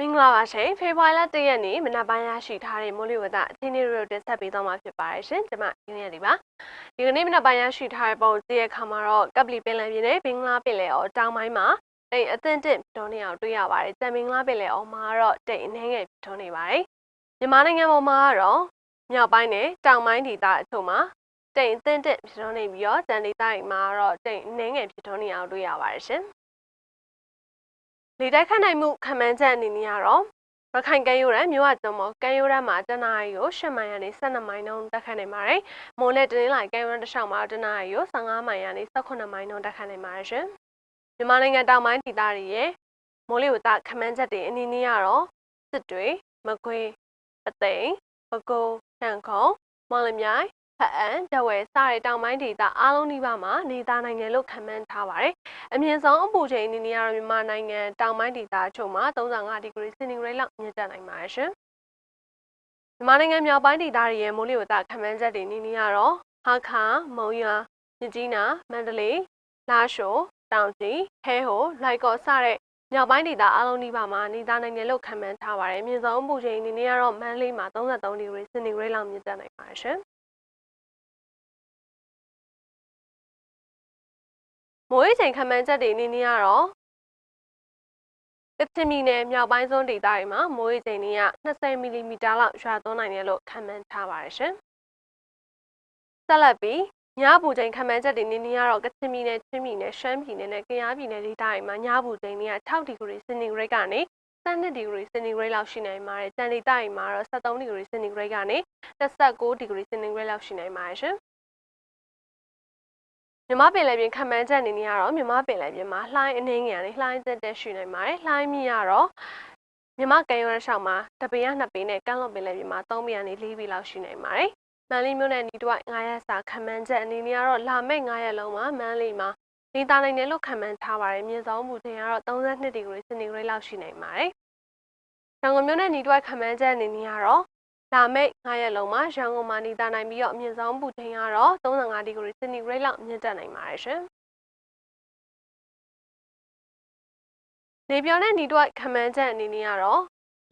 မင်္ဂလာပါရှင်ဖေဖော်ဝါရီလ1ရက်နေ့မနက်ပိုင်းရရှိထားတဲ့မိုးလေဝသအချင်းလေးတို့တင်ဆက်ပေးသွားမှာဖြစ်ပါတယ်ရှင်ကျွန်မရင်းရည်ပါဒီကနေ့မနက်ပိုင်းရရှိထားတဲ့ပုံကြည့်ရခါမှာတော့ကပလီပင်လယ်ပြင်နဲ့ဘင်္ဂလားပင်လယ်အော်တောင်ပိုင်းမှာတိတ်အသင့်တင့်တော်နေအောင်တွေ့ရပါတယ်တန်ဘင်္ဂလားပင်လယ်အော်မှာတော့တိတ်အနှဲငယ်တော်နေပါတယ်မြန်မာနိုင်ငံပေါ်မှာကတော့မြောက်ပိုင်းနဲ့တောင်ပိုင်းဒေသအချို့မှာတိတ်အသင့်တင့်ဖြစ်တော်နေပြီးတော့တန်ဒေသတွေမှာတော့တိတ်အနှဲငယ်ဖြစ်တော်နေအောင်တွေ့ရပါတယ်ရှင် လေတိုက်ခတ်နိုင်မှုခံမှန်းချက်အနေနဲ့ကတော့ရခိုင်ကမ်းရိုးတန်းမြို့ဝကျုံမော်ကမ်းရိုးတန်းမှာတနအီကို10မိုင်ကနေ12မိုင်နှုန်းတက်ခတ်နိုင်ပါတယ်။မိုးနဲ့တင်းလိုက်ကမ်းရိုးတန်းတစ်လျှောက်မှာတနအီကို15မိုင်ကနေ18မိုင်နှုန်းတက်ခတ်နိုင်ပါတယ်ရှင်။မြန်မာနိုင်ငံတောင်ပိုင်းဒေသတွေရဲ့မိုးလေဝသခံမှန်းချက်တွေအနေနဲ့ကတော့စစ်တွေမကွေးအသိမ်ပဲခူးတန်ခုံမော်လမြိုင် ဖအံတဝဲစတဲ့တောင်ပိုင်းဒေသအားလုံးဒီပါမှာနေသားနိုင်ငံလို့ခံမှန်းထားပါတယ်။အမြင့်ဆုံးအပူချိန်အနေနဲ့ကတော့မြန်မာနိုင်ငံတောင်ပိုင်းဒေသအချို့မှာ35ဒီဂရီစင်တီဂရိတ်လောက်မြင့်တက်နိုင်ပါတယ်ရှင်။မြန်မာနိုင်ငံမြောက်ပိုင်းဒေသတွေရဲ့မိုးလေဝသခန့်မှန်းချက်တွေအနေနဲ့ကတော့ဟာခါမုံရွာမြစ်ကြီးနားမန္တလေးလာရှိုးတောင်ကြီးဟဲဟိုလိုက်ကော့စတဲ့မြောက်ပိုင်းဒေသအားလုံးဒီပါမှာနေသားနိုင်ငံလို့ခန့်မှန်းထားပါတယ်။အမြင့်ဆုံးအပူချိန်အနေနဲ့ကတော့မန္တလေးမှာ33ဒီဂရီစင်တီဂရိတ်လောက်မြင့်တက်နိုင်ပါတယ်ရှင်။ မိုးရေချိန်ခန့်မှန်းချက်တွေအနေနဲ့ကတော့ကချင်ပြည်နယ်မြောက်ပိုင်းဆုံးဒေသတွေမှာမိုးရေချိန်တွေက20မီလီမီတာလောက်ရွာသွန်းနိုင်တယ်လို့ခန့်မှန်းထားပါတယ်ရှင်။ဆက်လက်ပြီးညအပူချိန်ခန့်မှန်းချက်တွေနေနေကတော့ကချင်ပြည်နယ်ချင်းပြည်နယ်ရှမ်းပြည်နယ်နဲ့ကယားပြည်နယ်ဒေသတွေမှာညအပူချိန်တွေက6ဒီဂရီစင်တီဂရိတ်ကနေ12ဒီဂရီစင်တီဂရိတ်လောက်ရှိနိုင်ပါတယ်။တန်ဒေသတွေမှာတော့73ဒီဂရီစင်တီဂရိတ်ကနေ19ဒီဂရီစင်တီဂရိတ်လောက်ရှိနိုင်ပါတယ်ရှင်။ မြမပင်လယ်ပြင်ခံမှန်းချက်အနေနဲ့ကတော့မြမပင်လယ်ပြင်မှာလှိုင်းအနှင်းငယ်နဲ့လှိုင်းသက်သက်ရှိနိုင်ပါတယ်။လှိုင်းမြင့်ကတော့မြမကံရိုးရရှောက်မှာတပင်ရနှစ်ပင်နဲ့ကမ်းလွန်ပင်လယ်ပြင်မှာ3ပင်ကနေ4ပင်လောက်ရှိနိုင်ပါတယ်။မန်လေးမြို့နယ်နီးတွိုက်9ရက်စာခံမှန်းချက်အနေနဲ့ကတော့လာမယ့်9ရက်လုံးမှာမန်လေးမှာနေသားနိုင်တယ်လို့ခံမှန်းထားပါတယ်။မြင့်ဆုံးမူချိန်ကတော့32ဒီဂရီစင်တီဂရိတ်လောက်ရှိနိုင်ပါတယ်။ရန်ကုန်မြို့နယ်နီးတွိုက်ခံမှန်းချက်အနေနဲ့ကတော့ လာမယ့်9ရက်လုံးမှာရန်ကုန်မှာနေသားနိုင်ပြီးတော့အမြင့်ဆုံးပူချိန်ကတော့35ဒီဂရီစင်တီဂရိတ်လောက်မြင့်တက်နိုင်ပါတယ်ရှင်။နေပြောင်းတဲ့နေတွက်ခံမှန်းချက်အနေနဲ့ကတော့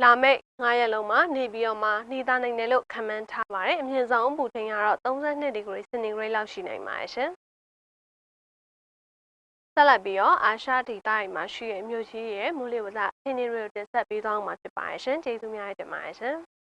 လာမယ့်9ရက်လုံးမှာနေပြီးတော့မှနေသားနိုင်တယ်လို့ခံမှန်းထားပါတယ်။အမြင့်ဆုံးပူချိန်ကတော့32ဒီဂရီစင်တီဂရိတ်လောက်ရှိနိုင်ပါတယ်ရှင်။ဆက်လက်ပြီးတော့အာရှဒေသတွေမှာရှိတဲ့မြို့ကြီးရဲ့မူလဝဒအင်းတွေကိုတင်ဆက်ပေးသွားမှာဖြစ်ပါတယ်ရှင်။ကျေးဇူးများတင်ပါတယ်ရှင်။